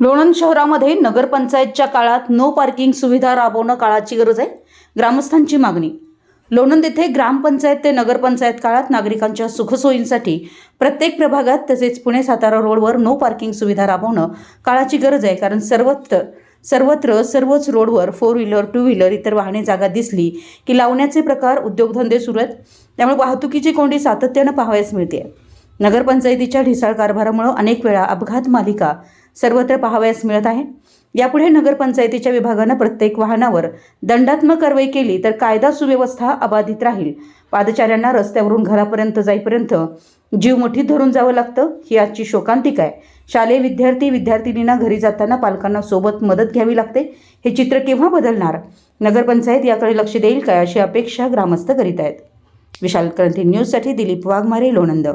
लोणंद शहरामध्ये नगरपंचायतच्या काळात no parking सुविधा राबवणं काळाची गरज आहे. ग्रामस्थांची मागणी. लोणंद येथे ग्रामपंचायत ते नगरपंचायत काळात नागरिकांच्या सुखसोयींसाठी प्रत्येक प्रभागात तसेच पुणे सातारा रोडवर नो पार्किंग सुविधा राबवणं काळाची गरज आहे. कारण सर्वत्र सर्वत्र सर्वच रोडवर फोर व्हीलर टू व्हीलर इतर वाहने जागा दिसली की लावण्याचे प्रकार उद्योगधंदे सुरू आहेत. त्यामुळे वाहतुकीची कोंडी सातत्यानं पाहावयास मिळते नगरपंचायतीच्या ढिसाळ कारभारामुळे अनेक वेळा अपघात मालिका सर्वत्र पाहावयास मिळत आहे. यापुढे नगरपंचायतीच्या विभागानं प्रत्येक वाहनावर दंडात्मक कारवाई केली तर कायदा सुव्यवस्था अबाधित राहील. पादचाऱ्यांना रस्त्यावरून घरापर्यंत जाईपर्यंत जीव मुठीत धरून जावं लागतं ही आजची शोकांतिका आहे. शालेय विद्यार्थी विद्यार्थिनींना घरी जाताना पालकांना सोबत मदत घ्यावी लागते. हे चित्र केव्हा बदलणार? नगरपंचायत याकडे लक्ष देईल काय अशी अपेक्षा ग्रामस्थ करीत आहेत. विशाल क्रांती न्यूजसाठी दिलीप वाघमारे लोणंद.